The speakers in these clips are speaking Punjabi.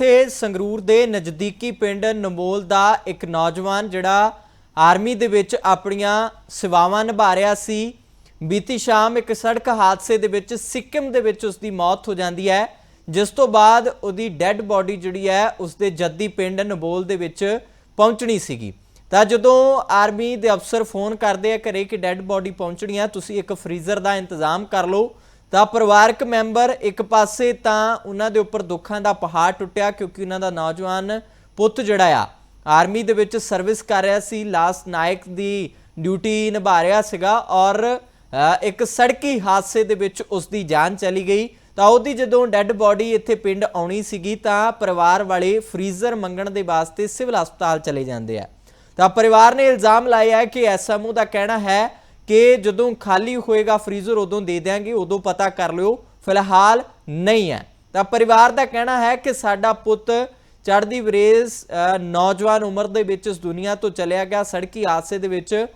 ਇੱਥੇ ਸੰਗਰੂਰ ਦੇ ਨਜ਼ਦੀਕੀ ਪਿੰਡ ਨਮੋਲ ਦਾ ਇੱਕ ਨੌਜਵਾਨ ਜਿਹੜਾ ਆਰਮੀ ਦੇ ਵਿੱਚ ਆਪਣੀਆਂ ਸੇਵਾਵਾਂ ਨਿਭਾ ਰਿਹਾ ਸੀ। ਬੀਤੀ ਸ਼ਾਮ ਇੱਕ ਸੜਕ ਹਾਦਸੇ ਦੇ ਵਿੱਚ ਸਿੱਕਮ ਦੇ ਵਿੱਚ ਉਸ ਦੀ ਮੌਤ ਹੋ ਜਾਂਦੀ ਹੈ, ਜਿਸ ਤੋਂ ਬਾਅਦ ਉਹਦੀ ਡੈੱਡ ਬਾਡੀ ਜਿਹੜੀ ਹੈ ਉਸ ਦੇ ਜੱਦੀ ਪਿੰਡ ਨਬੋਲ ਦੇ ਵਿੱਚ ਪਹੁੰਚਣੀ ਸੀਗੀ। ਤਾਂ ਜਦੋਂ ਆਰਮੀ ਦੇ ਅਫਸਰ ਫੋਨ ਕਰਦੇ ਆ ਘਰੇ ਕਿ ਡੈੱਡ ਬਾਡੀ ਪਹੁੰਚਣੀ ਆ, ਤੁਸੀਂ ਇੱਕ ਫ੍ਰੀਜ਼ਰ ਦਾ ਇੰਤਜ਼ਾਮ ਕਰ ਲਓ ਤਾਂ ਪਰਿਵਾਰਕ ਮੈਂਬਰ ਇੱਕ ਪਾਸੇ ਤਾਂ ਉਹਨਾਂ ਦੇ ਉੱਪਰ ਦੁੱਖਾਂ ਦਾ ਪਹਾੜ ਟੁੱਟਿਆ ਕਿਉਂਕਿ ਉਹਨਾਂ ਦਾ ਨੌਜਵਾਨ ਪੁੱਤ ਜਿਹੜਾ ਆ, ਆਰਮੀ ਦੇ ਵਿੱਚ ਸਰਵਿਸ ਕਰ ਰਿਹਾ ਸੀ, ਲਾਸ ਨਾਇਕ ਦੀ ਡਿਊਟੀ ਨਿਭਾ ਰਿਹਾ ਸੀਗਾ ਔਰ ਇੱਕ ਸੜਕੀ ਹਾਦਸੇ ਦੇ ਵਿੱਚ ਉਸ ਦੀ ਜਾਨ ਚਲੀ ਗਈ। ਤਾਂ ਉਹਦੀ ਜਦੋਂ ਡੈੱਡ ਬਾਡੀ ਇੱਥੇ ਪਿੰਡ ਆਉਣੀ ਸੀਗੀ ਤਾਂ ਪਰਿਵਾਰ ਵਾਲੇ ਫ੍ਰੀਜ਼ਰ ਮੰਗਣ ਦੇ ਵਾਸਤੇ ਸਿਵਲ ਹਸਪਤਾਲ ਚਲੇ ਜਾਂਦੇ ਆ। ਤਾਂ ਪਰਿਵਾਰ ਨੇ ਇਲਜ਼ਾਮ ਲਾਇਆ ਹੈ ਕਿ ਐਸਐਮਓ ਦਾ ਕਹਿਣਾ ਹੈ ਕਿ ਜਦੋਂ ਖਾਲੀ ਹੋਏਗਾ ਫ੍ਰੀਜ਼ਰ ਉਦੋਂ ਦੇ ਦਿਆਂਗੇ, ਉਦੋਂ ਪਤਾ ਕਰ ਲਿਓ, ਫਿਲਹਾਲ ਨਹੀਂ ਹੈ। ਤਾਂ ਪਰਿਵਾਰ ਦਾ ਕਹਿਣਾ ਹੈ ਕਿ ਸਾਡਾ ਪੁੱਤ ਚੜ੍ਹਦੀ ਬਰੇਸ ਨੌਜਵਾਨ ਉਮਰ ਦੇ ਵਿੱਚ ਇਸ ਦੁਨੀਆ ਤੋਂ ਚਲਿਆ ਗਿਆ। ਸੜਕੀ ਹਾਦਸੇ ਦੇ ਵਿੱਚ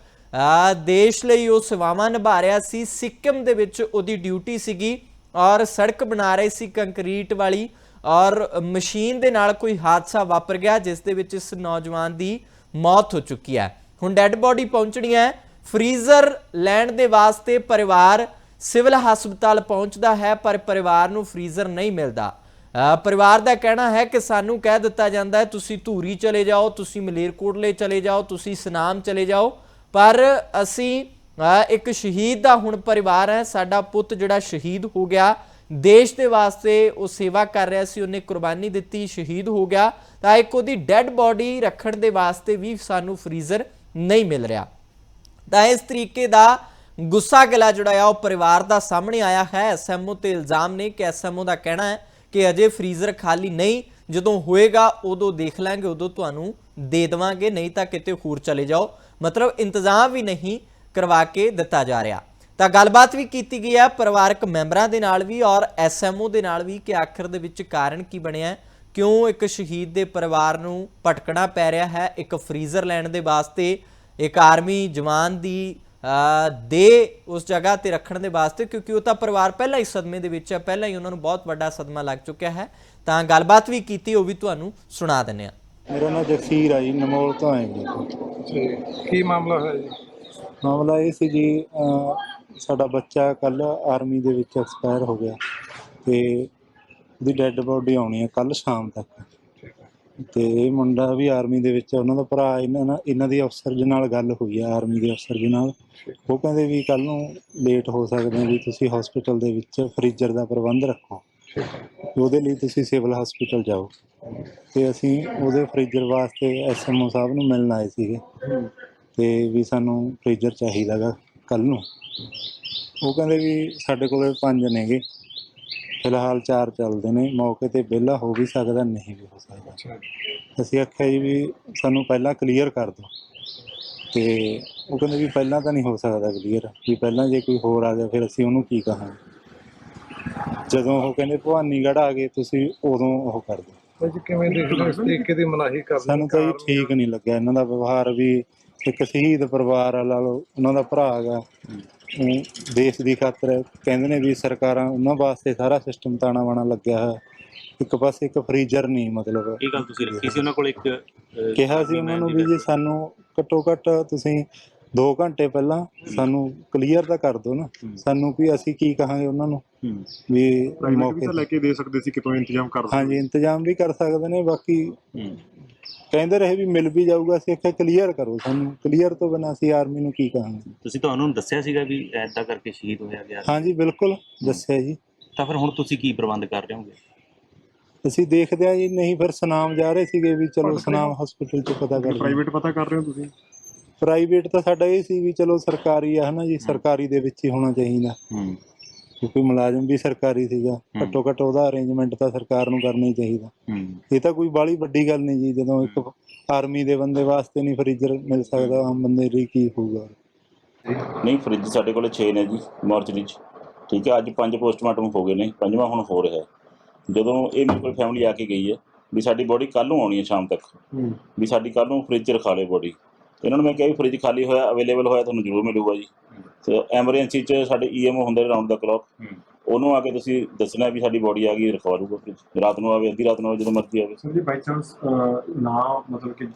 ਦੇਸ਼ ਲਈ ਉਹ ਸੇਵਾਵਾਂ ਨਿਭਾ ਰਿਹਾ ਸੀ। ਸਿੱਕਮ ਦੇ ਵਿੱਚ ਉਹਦੀ ਡਿਊਟੀ ਸੀਗੀ ਔਰ ਸੜਕ ਬਣਾ ਰਹੇ ਸੀ ਕੰਕਰੀਟ ਵਾਲੀ ਔਰ ਮਸ਼ੀਨ ਦੇ ਨਾਲ ਕੋਈ ਹਾਦਸਾ ਵਾਪਰ ਗਿਆ, ਜਿਸ ਦੇ ਵਿੱਚ ਇਸ ਨੌਜਵਾਨ ਦੀ ਮੌਤ ਹੋ ਚੁੱਕੀ ਹੈ। ਹੁਣ ਡੈੱਡ ਬਾਡੀ ਪਹੁੰਚਣੀ ਹੈ ਫ੍ਰੀਜ਼ਰ ਲੈਣ ਦੇ ਵਾਸਤੇ ਪਰਿਵਾਰ ਸਿਵਲ ਹਸਪਤਾਲ ਪਹੁੰਚਦਾ ਹੈ, ਪਰ ਪਰਿਵਾਰ ਨੂੰ ਫ੍ਰੀਜ਼ਰ ਨਹੀਂ ਮਿਲਦਾ। ਪਰਿਵਾਰ ਦਾ ਕਹਿਣਾ ਹੈ ਕਿ ਸਾਨੂੰ ਕਹਿ ਦਿੱਤਾ ਜਾਂਦਾ ਹੈ, ਤੁਸੀਂ ਧੂਰੀ ਚਲੇ ਜਾਓ, ਤੁਸੀਂ ਮਲੇਰਕੋਟਲੇ ਚਲੇ ਜਾਓ, ਤੁਸੀਂ ਸਨਾਮ ਚਲੇ ਜਾਓ। ਪਰ ਅਸੀਂ ਇੱਕ ਸ਼ਹੀਦ ਦਾ ਹੁਣ ਪਰਿਵਾਰ ਹੈ, ਸਾਡਾ ਪੁੱਤ ਜਿਹੜਾ ਸ਼ਹੀਦ ਹੋ ਗਿਆ, ਦੇਸ਼ ਦੇ ਵਾਸਤੇ ਉਹ ਸੇਵਾ ਕਰ ਰਿਹਾ ਸੀ, ਉਹਨੇ ਕੁਰਬਾਨੀ ਦਿੱਤੀ, ਸ਼ਹੀਦ ਹੋ ਗਿਆ। ਤਾਂ ਇੱਕ ਉਹਦੀ ਡੈੱਡ ਬਾਡੀ ਰੱਖਣ ਦੇ ਵਾਸਤੇ ਵੀ ਸਾਨੂੰ ਫ੍ਰੀਜ਼ਰ ਨਹੀਂ ਮਿਲ ਰਿਹਾ। ਤਾਂ ਇਸ ਤਰੀਕੇ ਦਾ ਗੁੱਸਾ ਗਿਲਾ ਜਿਹੜਾ ਆ, ਉਹ ਪਰਿਵਾਰ ਦਾ ਸਾਹਮਣੇ ਆਇਆ ਹੈ। ਐਸਐਮਓ ਤੇ ਇਲਜ਼ਾਮ ਨੇ ਕਿ ਐਸਐਮਓ ਦਾ ਕਹਿਣਾ ਹੈ ਕਿ ਅਜੇ ਫ੍ਰੀਜ਼ਰ ਖਾਲੀ ਨਹੀਂ। ਜਦੋਂ ਹੋਏਗਾ, ਉਦੋਂ ਦੇਖ ਲਾਂਗੇ, ਉਦੋਂ ਤੁਹਾਨੂੰ ਦੇ ਦੇਵਾਂਗੇ, ਨਹੀਂ ਤਾਂ ਕਿਤੇ ਹੋਰ ਚਲੇ ਜਾਓ। ਮਤਲਬ ਇੰਤਜ਼ਾਮ ਵੀ ਨਹੀਂ ਕਰਵਾ ਕੇ ਦਿੱਤਾ ਜਾ ਰਿਹਾ। ਤਾਂ ਗੱਲਬਾਤ ਵੀ ਕੀਤੀ ਗਈ ਹੈ ਪਰਿਵਾਰਕ ਮੈਂਬਰਾਂ ਦੇ ਨਾਲ ਵੀ ਔਰ ਐਸਐਮਓ ਦੇ ਨਾਲ ਵੀ ਕਿ ਆਖਰ ਦੇ ਵਿੱਚ ਕਾਰਨ ਕੀ ਬਣਿਆ ਕਿਉਂ ਇੱਕ ਸ਼ਹੀਦ ਦੇ ਪਰਿਵਾਰ ਨੂੰ ਭਟਕਣਾ ਪੈ ਰਿਹਾ ਹੈ? ਇੱਕ ਫ੍ਰੀਜ਼ਰ ਲੈਣ ਦੇ ਵਾਸਤੇ ਇੱਕ ਆਰਮੀ ਜਵਾਨ ਦੀ ਦੇ ਉਸ ਜਗ੍ਹਾ ਤੇ ਰੱਖਣ ਦੇ ਵਾਸਤੇ ਕਿਉਂਕਿ ਉਹ ਤਾਂ ਪਰਿਵਾਰ ਪਹਿਲਾਂ ਹੀ ਸਦਮੇ ਦੇ ਵਿੱਚ ਹੈ ਪਹਿਲਾਂ ਹੀ ਉਹਨਾਂ ਨੂੰ ਬਹੁਤ ਵੱਡਾ ਸਦਮਾ ਲੱਗ ਚੁੱਕਿਆ ਹੈ। ਤਾਂ ਗੱਲਬਾਤ ਵੀ ਕੀਤੀ ਉਹ ਵੀ ਤੁਹਾਨੂੰ ਸੁਣਾ ਦਿੰਦੇ ਹਾਂ। ਮੇਰਾ ਨਾਮ ਜਗਸੀਰ ਆ ਜੀ ਨਮੋਲ ਤੋਂ ਆਏ ਜੀ। ਜੀ ਕੀ ਮਾਮਲਾ ਹੈ ਜੀ? ਮਾਮਲਾ ਇਹ ਸੀ ਜੀ ਸਾਡਾ ਬੱਚਾ ਕੱਲ ਆਰਮੀ ਦੇ ਵਿੱਚ ਐਕਸਪਾਇਰ ਹੋ ਗਿਆ ਤੇ ਉਹਦੀ ਡੈੱਡ ਬੋਡੀ ਆਉਣੀ ਹੈ ਕੱਲ ਸ਼ਾਮ ਤੱਕ। ਤੇ ਇਹ ਮੁੰਡਾ ਵੀ ਆਰਮੀ ਦੇ ਵਿੱਚ ਆ, ਉਹਨਾਂ ਦਾ ਭਰਾ ਇਹਨਾਂ ਨਾਲ ਇਹਨਾਂ ਦੀ ਅਫਸਰ ਜੀ ਨਾਲ ਗੱਲ ਹੋਈ ਆ ਆਰਮੀ ਦੇ ਅਫਸਰ ਦੇ ਨਾਲ। ਉਹ ਕਹਿੰਦੇ ਵੀ ਕੱਲ ਨੂੰ ਲੇਟ ਹੋ ਸਕਦੇ ਆ ਵੀ ਤੁਸੀਂ ਹਸਪੀਟਲ ਦੇ ਵਿੱਚ ਫ੍ਰੀਜ਼ਰ ਦਾ ਪ੍ਰਬੰਧ ਰੱਖੋ। ਉਹਦੇ ਲਈ ਤੁਸੀਂ ਸਿਵਲ ਹਸਪੀਟਲ ਜਾਓ। ਤੇ ਅਸੀਂ ਉਹਦੇ ਫ੍ਰੀਜ਼ਰ ਵਾਸਤੇ ਐਸਐਮਓ ਸਾਹਿਬ ਨੂੰ ਮਿਲਣ ਆਏ ਸੀਗੇ। ਤੇ ਵੀ ਸਾਨੂੰ ਫ੍ਰੀਜ਼ਰ ਚਾਹੀਦਾਗਾ ਕੱਲ ਨੂੰ। ਉਹ ਕਹਿੰਦੇ ਵੀ ਸਾਡੇ ਕੋਲੇ ਪੰਜ ਨੇਗੇ। ਫਿਲਹਾਲ ਚਾਰ ਚੱਲਦੇ ਨੇ ਮੌਕੇ ਤੇ ਵਿਹਲਾ ਹੋ ਵੀ ਸਕਦਾ ਨਹੀਂ ਵੀ ਹੋ ਸਕਦਾ। ਅਸੀਂ ਆਖਿਆ ਜੀ ਵੀ ਸਾਨੂੰ ਪਹਿਲਾਂ ਕਲੀਅਰ ਕਰ ਦਿਓ। ਤੇ ਉਹ ਕਹਿੰਦੇ ਵੀ ਪਹਿਲਾਂ ਤਾਂ ਨਹੀਂ ਹੋ ਸਕਦਾ ਕਲੀਅਰ ਵੀ ਪਹਿਲਾਂ ਜੇ ਕੋਈ ਹੋਰ ਆ ਗਿਆ ਫਿਰ ਅਸੀਂ ਉਹਨੂੰ ਕੀ ਕਹਾਂਗੇ? ਜਦੋਂ ਉਹ ਕਹਿੰਦੇ ਭਵਾਨੀਗੜ੍ਹ ਆ ਗਏ ਤੁਸੀਂ ਉਦੋਂ ਉਹ ਕਰ ਦਿਓ। ਕਿਵੇਂ ਦੇਖਦੇ ਹੋ ਇਸ ਤਰੀਕੇ ਦੀ ਮਨਾਹੀ ਕਰਦੇ ਸਾਨੂੰ ਤਾਂ ਜੀ ਠੀਕ ਨਹੀਂ ਲੱਗਿਆ। ਇਹਨਾਂ ਦਾ ਵਿਵਹਾਰ ਵੀ ਇੱਕ ਸ਼ਹੀਦ ਪਰਿਵਾਰ ਵਾਲਾ ਲੋ ਉਹਨਾਂ ਦਾ ਭਰਾ ਹੈਗਾ। ਦੇਸ਼ ਦੀ ਖਾਤਰ ਕਹਿੰਦੇ ਨੇ ਵੀ ਸਰਕਾਰਾਂ ਉਹਨਾਂ ਵਾਸਤੇ ਸਾਰਾ ਸਿਸਟਮ ਤਾਣਾ ਬਾਣਾ ਲੱਗਿਆ ਹੈ ਇੱਕ ਪਾਸੇ ਇੱਕ ਫ੍ਰੀਜ਼ਰ ਨਹੀਂ ਮਤਲਬ। ਇਹ ਗੱਲ ਤੁਸੀਂ ਰੱਖੀ ਸੀ ਉਹਨਾਂ ਕੋਲ ਇੱਕ ਕਿਹਾ ਸੀ ਉਹਨਾਂ ਨੂੰ ਵੀ ਜੀ ਸਾਨੂੰ ਘੱਟੋ ਘੱਟ ਤੁਸੀਂ 2 ਘੰਟੇ ਪਹਿਲਾਂ ਸਾਨੂੰ ਕਲੀਅਰ ਤਾਂ ਕਰ ਦਿਓ ਨਾ। ਸਾਨੂੰ ਵੀ ਅਸੀਂ ਕੀ ਕਹਾਂਗੇ ਉਹਨਾਂ ਨੂੰ। ਵੀ ਮੌਕੇ ਤਾਂ ਲੈ ਕੇ ਦੇ ਸਕਦੇ ਸੀ ਕਿਤੋਂ ਇੰਤਜ਼ਾਮ ਕਰ ਸਕਦੇ। ਹਾਂਜੀ ਇੰਤਜ਼ਾਮ ਵੀ ਕਰ ਸਕਦੇ ਨੇ ਬਾਕੀ। ਕਹਿੰਦੇ ਰਹੇ ਵੀ ਮਿਲ ਵੀ ਜਾਊਗਾ ਅਸੀਂ ਆਖਿਆ ਕਲੀਅਰ ਕਰੋ ਸਾਨੂੰ। ਕਲੀਅਰ ਤੋਂ ਬਿਨਾਂ ਅਸੀਂ ਆਰਮੀ ਨੂੰ ਕੀ ਕਹਾਂਗੇ? ਤੁਸੀਂ ਤੁਹਾਨੂੰ ਦੱਸਿਆ ਸੀਗਾ ਵੀ ਐਦਾਂ ਕਰਕੇ ਸ਼ਹੀਦ ਹੋਇਆ ਗਿਆ। ਹਾਂਜੀ ਬਿਲਕੁਲ ਦੱਸਿਆ ਜੀ। ਤਾਂ ਫਿਰ ਹੁਣ ਤੁਸੀਂ ਕੀ ਪ੍ਰਬੰਧ ਕਰ ਰਹੇ ਹੋਗੇ? ਅਸੀਂ ਦੇਖਦੇ ਆ ਜੀ ਨਹੀਂ ਫਿਰ ਸੁਨਾਮ ਜਾ ਰਹੇ ਸੀਗੇ ਵੀ ਚਲੋ ਸੁਨਾਮ ਹਸਪੀਟਲ 'ਚ ਪਤਾ ਕਰ ਲਈ ਪ੍ਰਾਈਵੇਟ ਪਤਾ ਕਰ ਰਹੇ ਹੋ ਤੁਸੀਂ? ਪ੍ਰਾਈਵੇਟ ਤਾਂ ਸਾਡਾ ਇਹ ਸੀ ਵੀ ਚਲੋ ਸਰਕਾਰੀ ਆ ਹਨਾ ਜੀ ਸਰਕਾਰੀ ਦੇ ਵਿੱਚ ਹੀ ਹੋਣਾ ਚਾਹੀਦਾ। ਹੂੰ। ਕਿਉਂਕਿ ਮੁਲਾਜ਼ਮ ਵੀ ਸਰਕਾਰੀ ਸੀਗਾ ਘੱਟੋ ਘੱਟ ਉਹਦਾ ਅਰੇਂਜਮੈਂਟ ਤਾਂ ਸਰਕਾਰ ਨੂੰ ਕਰਨਾ ਹੀ ਚਾਹੀਦਾ। ਹੂੰ। ਇਹ ਤਾਂ ਕੋਈ ਬਾਲੀ ਵੱਡੀ ਗੱਲ ਨਹੀਂ ਜੀ ਜਦੋਂ ਇੱਕ ਆਰਮੀ ਦੇ ਬੰਦੇ ਵਾਸਤੇ ਨਹੀਂ ਫ੍ਰੀਜ਼ਰ ਮਿਲ ਸਕਦਾ ਆਮ ਬੰਦੇ ਲਈ ਕੀ ਹੋਊਗਾ? ਨਹੀਂ ਫ੍ਰਿਜ ਸਾਡੇ ਕੋਲੇ 6 ਨੇ ਜੀ ਮਾਰਚਰੀ 'ਚ ਠੀਕ ਹੈ ਅੱਜ ਪੰਜ ਪੋਸਟਮਾਰਟਮ ਹੋ ਗਏ ਨੇ ਪੰਜਵਾਂ ਹੁਣ ਹੋ ਰਿਹਾ ਹੈ। ਜਦੋਂ ਇਹ ਮੇਰੇ ਕੋਲ ਫੈਮਿਲੀ ਆ ਕੇ ਗਈ ਹੈ ਵੀ ਸਾਡੀ ਬੋਡੀ ਕੱਲ ਨੂੰ ਆਉਣੀ ਹੈ ਸ਼ਾਮ ਤੱਕ। ਵੀ ਸਾਡੀ ਕੱਲ ਨੂੰ ਫ੍ਰਿਜ ਰਖਾ ਬੋਡੀ ਇਹਨਾਂ ਨੂੰ ਮੈਂ ਕਿਹਾ ਵੀ ਫ੍ਰਿਜ ਖਾਲੀ ਹੋਇਆ ਅਵੇਲੇਬਲ ਹੋਇਆ ਤੁਹਾਨੂੰ ਜ਼ਰੂਰ ਮਿਲੂਗਾ ਜੀ। ਤੇ ਐਮਰਜੈਂਸੀ ਚ ਸਾਡੇ ਈਐਮਓ ਹੁੰਦੇ ਰਾਉਂਡ ਦਾ ਕਲੌਕ ਉਹਨੂੰ ਆ ਕੇ ਤੁਸੀਂ ਦੱਸਣਾ ਵੀ ਸਾਡੀ ਬੋਡੀ ਆ ਗਈ ਰਖਵਾ ਲੂਗਾ ਫਿਰ ਰਾਤ ਨੂੰ ਆਵੇ ਅੱਧੀ ਰਾਤ ਨੂੰ ਆਵੇ ਜਦੋਂ ਮਰਜ਼ੀ ਆਵੇ। ਸਰ ਜੀ ਬਾਈ ਚਾਂਸ ਨਾ ਮਤਲਬ ਕਿ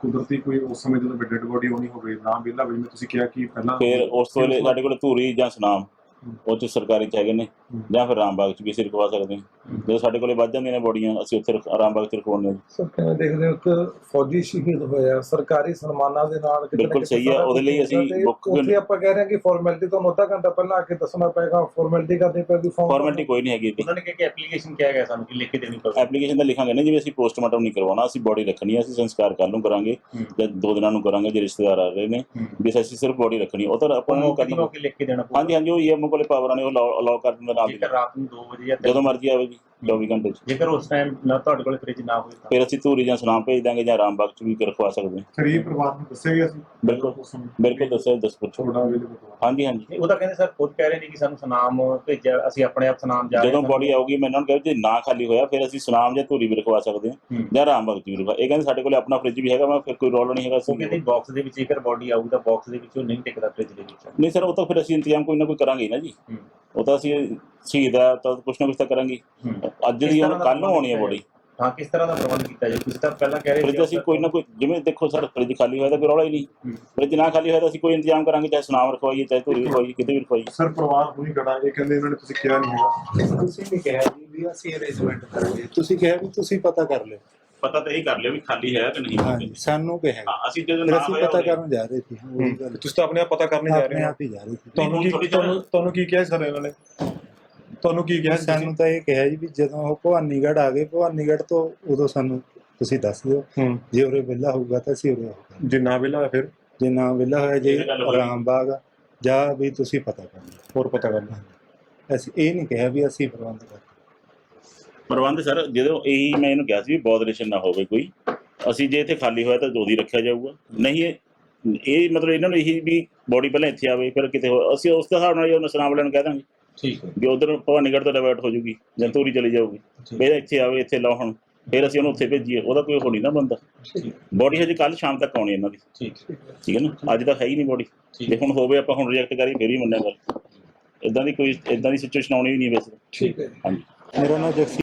ਕੁਦਰਤੀ ਕੋਈ ਉਸ ਸਮੇਂ ਜਦੋਂ ਡੈਡ ਬੋਡੀ ਹੋਣੀ ਹੋਵੇ ਨਾ ਵਿਹਲਾ ਜਿਵੇਂ ਤੁਸੀਂ ਕਿਹਾ ਕਿ ਪਹਿਲਾਂ ਫਿਰ ਉਸ ਤੋਂ ਵੇਲੇ ਸਾਡੇ ਕੋਲ ਧੂਰੀ ਜਾਂ ਸੁਨਾਮ। ਉਹ ਚ ਸਰਕਾਰੀ ਚ ਹੈਗੇ ਨੇ ਜਾਂ ਫਿਰ ਰਾਮਬਾਗ ਚ ਵੀ ਅਸੀਂ ਰਖਵਾ ਸਕਦੇ ਹਾਂ। ਜਦੋਂ ਸਾਡੇ ਕੋਲੇ ਵੱਜ ਜਾਂਦੀਆਂ ਨੇ ਬੋਡੀਆਂ ਅਸੀਂ ਉੱਥੇ ਰਖ- ਰਾਮਬਾਗ ਚ ਰਖਵਾਉਂਦੇ ਹਾਂ ਸਰ ਕਿਵੇਂ ਦੇਖਦੇ ਹੋ ਇੱਕ ਫੌਜੀ ਸ਼ਹੀਦ ਹੋਇਆ? ਸਰਕਾਰੀ ਸਨਮਾਨਾਂ ਦੇ ਨਾਲ ਕਿਤੇ ਨਾ ਬਿਲਕੁਲ ਕਿਤੇ ਸਹੀ ਹੈ, ਸਾਰਾ ਉਹਦੇ ਲਈ ਅਸੀਂ ਹੁੰਦਾ ਤੇ book- ਉੱਥੇ ਆਪਾਂ ਕਹਿ ਰਹੇ ਹਾਂ ਕਿ ਫਾਰਮੈਲਿਟੀ ਤੁਹਾਨੂੰ ਅੱਧਾ ਘੰਟਾ ਪਹਿਲਾਂ ਆ ਕੇ ਦੱਸਣਾ ਪਏਗਾ ਫਾਰਮੈਲਿਟੀ ਕਰਦੇ ਪਏਗੀ ਫਾਰਮ ਫਾਰਮੈਲਿਟੀ ਕੋਈ ਨਹੀਂ ਹੈਗੀ ਉਹਨਾਂ ਨੇ ਕਿਹਾ ਕਿ ਐਪਲੀਕੇਸ਼ਨ ਕਿਹਾ ਗਿਆ ਸਾਨੂੰ ਕਿ ਲਿਖ ਕੇ ਦੇਣੀ ਪਵੇ ਐਪਲੀਕੇਸ਼ਨ ਤਾਂ ਲਿਖਾਂਗੇ ਨਾ ਜਿਵੇਂ ਅਸੀਂ ਪੋਸਟਮਾਰਟਮ ਨਹੀਂ ਕਰਵਾਉਣਾ ਅਸੀਂ ਬੋਡੀ ਰੱਖਣੀ ਹੈ ਅਸੀਂ ਸੰਸਕਾਰ ਕੱਲ ਨੂੰ ਕਰਾਂਗੇ ਹੂੰ। ਜਾਂ ਦੋ ਦਿਨਾਂ ਨੂੰ ਕਰਾਂਗੇ ਜੇ ਰਿਸ਼ਤੇਦਾਰ ਆ ਰਹੇ ਨੇ ਵੀ ਅਸੀਂ ਸਿਰਫ ਬੋਡੀ ਰੱਖਣੀ। ਉਹ ਤਾਂ ਆਪਾਂ ਨੂੰ ਮੌਕੇ ਦੀ ਕਰਨਾ ਮੌਕੇ ਲਿਖ ਕੇ ਦੇਣਾ ਪਊਗਾ। ਹਾਂਜੀ ਹਾਂਜੀ ਉਹ ਈਐਮਓ ਕੋਲੇ ਪਾਵਰਾਂ ਨੇ ਉਹ ਅਲਾਉ ਕਰ ਦਿੰਦਾ ਨਾਲ ਦੀ ਰਾਤ ਨੂੰ 2 ਵਜੇ ਜਾਂ ਜਦੋਂ ਮਰਜ਼ੀ ਆਵੇ ਜੀ। 24 ਘੰਟੇ ਚ। ਜੇਕਰ ਉਸ ਟਾਈਮ ਨਾ ਤੁਹਾਡੇ ਕੋਲ ਫ੍ਰਿਜ ਨਾ ਹੋਵੇ ਤਾਂ। ਫਿਰ ਅਸੀਂ ਧੂਰੀ ਜਾਂ ਸੁਨਾਮ ਭੇਜ ਦਾਂਗੇ ਜਾਂ ਰਾਮਬਾਗ ਚ ਵੀ ਰਖਵਾ ਸਕਦੇ। ਹਾਂ ਇਹ ਪਰਿਵਾਰ ਨੂੰ ਦੱਸਿਆ ਗਿਆ ਸੀ? ਬਿਲਕੁਲ। ਬਿਲਕੁਲ ਦੱਸੋ ਦੱਸ ਪੁੱਛੋ। ਤੁਹਾਡਾ available ਹਾਂਜੀ ਹਾਂਜੀ। ਉਹ ਤਾਂ ਕਹਿੰਦੇ ਸਰ ਖੁਦ ਕਹਿ ਰਹੇ ਨੇ ਕਿ ਸਾਨੂੰ ਸੁਨਾਮ ਭੇਜਿਆ ਅਸੀਂ ਆਪਣੇ ਆਪ ਸੁਨਾਮ ਜਾ ਰਹੇ ਜਦੋਂ। ਬੋਡੀ ਆਊਗੀ ਮੈਂ ਇਹਨਾਂ ਨੂੰ ਕਿਹਾ ਜੇ ਨਾ ਖਾਲੀ ਹੋਇਆ ਫਿਰ ਅਸੀਂ ਸੁਨਾਮ ਜਾਂ ਧੂਰੀ ਵੀ ਰਖਵਾ ਸਕਦੇ ਹਾਂ। ਜਾਂ ਰਾਮਬਾਗ ਚ ਵੀ ਰਖਵਾ। ਇਹ ਕਹਿੰਦੇ ਸਾਡੇ ਕੋਲੇ ਆਪਣਾ ਫ੍ਰਿਜ ਵੀ ਹੈਗਾ ਮੈਂ ਫਿਰ ਕੋਈ ਰੋਲ ਨਹੀਂ ਹੈਗਾ ਉਹ ਅਸੀਂ ਕਹਿੰਦੇ ਬਾਕਸ ਦੇ ਵਿੱਚ ਜੇਕਰ ਬੋਡੀ ਆਊਗੀ ਤਾਂ ਬਾਕਸ ਦੇ ਵਿੱਚ ਨਹੀਂ ਟਿਕਦਾ ਫ੍ਰਿਜ ਦੇ ਵਿੱਚ। ਨਹੀਂ ਸਰ ਉਹ ਤਾਂ ਫਿਰ ਅਸੀਂ ਇੰਤਜ਼ਾਮ ਕੋਈ ਨਾ ਕੋਈ ਕਰਾਂਗੇ ਨਾ ਜੀ। ਉਹ ਤਾਂ ਅਸੀਂ ਸ਼ਹੀਦ ਆ ਤਾਂ ਕੁਛ ਨਾ ਕੁਛ ਤਾਂ ਕਰਾਂਗੇ। ਅੱਜ ਦੀ ਹੁਣ ਕੱਲ ਨੂੰ ਹੋਣੀ ਹੈ ਬੋਡੀ ਹਾਂ ਕਿਸ ਤਰ੍ਹਾਂ ਦਾ ਪ੍ਰਬੰਧ ਕੀਤਾ ਜਾਏ ਤੁਸੀਂ ਤਾਂ ਪਹਿਲਾਂ ਕਹਿ ਰਹੇ ਫ੍ਰਿਜ ਅਸੀਂ ਕੋਈ ਨਾ ਕੋਈ ਜਿਵੇਂ ਦੇਖੋ ਸਰ ਫ੍ਰਿਜ ਖਾਲੀ ਹੋਇਆ ਤਾਂ ਕੋਈ ਰੌਲਾ ਹੀ ਨਹੀਂ। ਫ੍ਰਿਜ ਨਾ ਖਾਲੀ ਹੋਇਆ ਤਾਂ ਅਸੀਂ ਕੋਈ ਇੰਤਜ਼ਾਮ ਕਰਾਂਗੇ ਚਾਹੇ ਸੁਨਾਮ ਰਖਵਾਈਏ ਚਾਹੇ ਧੂਰੀ ਰਖਵਾਈਏ ਕਿਤੇ ਵੀ ਰਖਵਾਈਏ। ਸਰ ਪਰਿਵਾਰ ਹੁਣੀ ਇਹ ਕਹਿੰਦੇ ਇਹਨਾਂ ਨੇ ਤੁਸੀਂ ਕਿਹਾ ਨਹੀਂ ਹੈਗਾ। ਤੁਸੀਂ ਨਹੀਂ ਕਿਹਾ ਜੀ ਵੀ ਅਸੀਂ ਅਰੇਂਜਮੈਂਟ ਕਰਾਂਗੇ ਤੁਸੀਂ ਕਿਹਾ ਵੀ ਤੁਸੀਂ ਪਤਾ ਕਰ ਲਿਓ। ਪਤਾ ਤਾਂ ਇਹੀ ਕਰ ਲਿਓ ਵੀ ਖਾਲੀ ਹੈ ਕਿ ਨਹੀਂ। ਹਾਂਜੀ ਸਾਨੂੰ ਕਿਹਾ ਹਾਂ। ਅਸੀਂ ਜਦੋਂ ਨਾ ਅਸੀਂ ਪਤਾ ਕਰਨ ਜਾ ਰਹੇ ਸੀ। ਤੁਸੀਂ ਤਾਂ ਆਪਣੇ ਆਪ ਪਤਾ ਕਰਨੇ ਜਾ ਰਹੇ ਆਪਣੇ ਹੋ ਆਪ ਹੀ ਜਾ ਰਹੇ ਸੀ। ਤੁਹਾਨੂੰ ਕੀ ਤੁਹਾਨੂੰ ਕੀ ਕਿਹਾ ਸਰ ਇਹਨਾਂ ਨੇ? ਤੁਹਾਨੂੰ ਕੀ ਕਿਹਾ ਸਾਨੂੰ ਤਾਂ ਇਹ ਕਿਹਾ ਜੀ ਵੀ ਜਦੋਂ ਉਹ ਭਵਾਨੀਗੜ੍ਹ ਆ ਗਏ ਭਵਾਨੀਗੜ੍ਹ ਤੋਂ ਉਦੋਂ ਸਾਨੂੰ ਤੁਸੀਂ ਦੱਸ ਦਿਓ। ਹੂੰ। ਜੇ ਉਰੇ ਵਿਹਲਾ ਹੋਊਗਾ ਤਾਂ ਅਸੀਂ ਉਰੇ ਆਊਗਾ ਜੇ ਨਾ ਵਿਹਲਾ ਹੋਇਆ ਫਿਰ? ਜੇ ਨਾ ਵਿਹਲਾ ਹੋਇਆ ਜੇ ਆ, ਜਾਂ ਵੀ ਤੁਸੀਂ ਪਤਾ ਕਰ ਲਓ। ਹੋਰ ਪਤਾ ਕਰਨਾ ਅਸੀਂ ਇਹ ਨਹੀਂ ਕਿਹਾ ਵੀ ਅਸੀਂ ਪ੍ਰਬੰਧ ਕਰ ਪ੍ਰਬੰਧ ਸਰ ਜਦੋਂ ਇਹੀ ਮੈਂ ਇਹਨੂੰ ਕਿਹਾ ਸੀ ਵੀ ਬੋਦਰੇਸ਼ਨ ਨਾ ਹੋਵੇ ਕੋਈ ਅਸੀਂ ਜੇ ਇੱਥੇ ਖਾਲੀ ਹੋਇਆ ਤਾਂ ਦੋਦੀ ਰੱਖਿਆ ਜਾਊਗਾ। ਨਹੀਂ ਇਹ ਇਹ ਮਤਲਬ ਇਹਨਾਂ ਨੂੰ ਇਹੀ ਵੀ ਬੋਡੀ ਪਹਿਲਾਂ ਇੱਥੇ ਆਵੇ ਫਿਰ ਕਿਤੇ ਹੋਰ ਅਸੀਂ ਉਸ ਦੇ ਹਿਸਾਬ ਨਾਲ ਹੀ ਉਹਨਾਂ ਸਨਾਮ ਨੂੰ ਕਹਿ ਦਾਂਗੇ। ਠੀਕ ਹੈ। ਵੀ ਉਧਰ ਭਵਾਨੀਗੜ੍ਹ ਤੋਂ ਡਿਵਰਟ ਹੋ ਜੂਗੀ ਜਾਂ ਧੂਰੀ ਚਲੀ ਜਾਊਗੀ। ਫਿਰ ਇੱਥੇ ਆਵੇ ਇੱਥੇ ਲਾਉਣ ਫਿਰ ਅਸੀਂ ਉਹਨੂੰ ਉੱਥੇ ਭੇਜੀਏ ਉਹਦਾ ਕੋਈ ਹੋ ਨਹੀਂ ਨਾ ਬੰਦਾ। ਬੋਡੀ ਹਜੇ ਕੱਲ ਸ਼ਾਮ ਤੱਕ ਆਉਣੀ ਇਹਨਾਂ ਦੀ। ਠੀਕ ਠੀਕ ਹੈ ਨਾ? ਅੱਜ ਤਾਂ ਹੈ ਹੀ ਨਹੀਂ ਬੋਡੀ ਜੇ ਹੁਣ ਹੋਵੇ ਆਪਾਂ ਹੁਣ ਰਿਜੈਕਟ ਕਰੀ ਫਿਰ ਹੀ ਮੰਨਿਆ ਗੱਲ। ਇਦਾਂ ਦੀ ਕੋਈ ਇਦਾਂ ਦੀ ਸਿਚੁਏਸ਼ਨ ਆਉਣੀ ਵੀ ਨਹੀਂ ਵੈਸੇ। ਠੀਕ ਹੈ। ਹਾਂਜੀ। ਮੇਰਾ ਨਾਮ ਜਗਸੀਰ